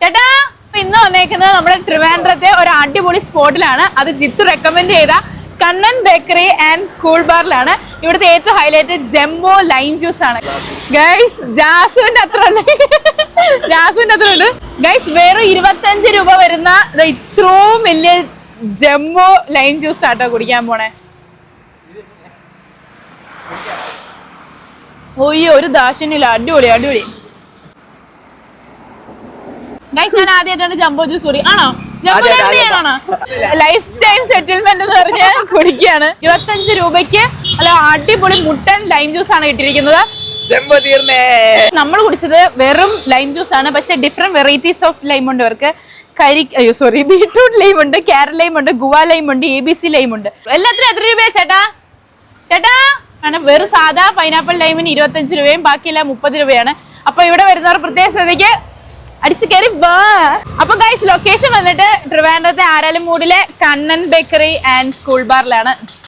ചേട്ടാ ഇന്ന് വന്നേക്കുന്നത് നമ്മുടെ ട്രിവാൻഡ്രത്തെ ഒരു അടിപൊളി സ്പോട്ടിലാണ്. അത് ജിത്തു റെക്കമെൻഡ് ചെയ്ത കണ്ണൻ ബേക്കറി ആൻഡ് കൂൾ ബാറിലാണ്. ഇവിടുത്തെ ഏറ്റവും ഹൈലൈറ്റ് ജംബോ ലൈം ജ്യൂസ് ആണ്. ഗൈസ് ജാസുവിന്റെ അത്ര ഉണ്ട്. ജാസുവിന്റെ അത്ര ഉണ്ട്. ഗൈസ് വെറും ഇരുപത്തഞ്ച് രൂപ വരുന്ന ഇത്രയും വലിയ ജംബോ ലൈം ജ്യൂസ് ആട്ടോ കുടിക്കാൻ പോണേ. ഓയ്യോ ഒരു ദാശനില്ല അടിപൊളി അടിപൊളി. ഗൈസ് ഞാൻ ആദ്യമായിട്ടാണ് ജംബോ ജ്യൂസ് കുടി. ആണോ? ജംബോ ലൈഫ് ടൈം സെറ്റിൽമെന്റ് എന്ന് പറഞ്ഞ് കുടിക്കുകയാണ്. ഇരുപത്തഞ്ച് രൂപയ്ക്ക് അല്ല അടിപൊളി മുട്ടൻ ലൈം ജ്യൂസ് ആണ് ഇട്ടിരിക്കുന്നത്. നമ്മൾ കുടിച്ചത് വെറും ലൈം ജ്യൂസ് ആണ്. പക്ഷെ ഡിഫറെന്റ് വെറൈറ്റീസ് ഓഫ് ലൈം ഉണ്ട് അവർക്ക് കരി അയ്യോ സോറി ബീട്രൂട്ട് ലൈം ഉണ്ട് ക്യാരറ്റ് ലൈം ഉണ്ട് ഗുവ ലൈം ഉണ്ട് എ ബി സി ലൈം ഉണ്ട്. എല്ലാത്തിനും എത്ര രൂപയാ ചേട്ടാ? ചേട്ടാ ആണ് വെറും സാധാ പൈനാപ്പിൾ ലൈമിന് ഇരുപത്തഞ്ച് രൂപയും ബാക്കിയെല്ലാം മുപ്പത് രൂപയാണ്. അപ്പൊ ഇവിടെ വരുന്നവർ പ്രത്യേക സ്ഥിതിക്ക് അടിച്ചു കയറി വാ. അപ്പൊ ഗൈസ് ലൊക്കേഷൻ വന്നിട്ട് ട്രിവാൻഡ്രത്തെ ആരാലും മൂടിലെ കണ്ണൻ ബേക്കറി ആൻഡ് സ്കൂൾ ബാറിലാണ്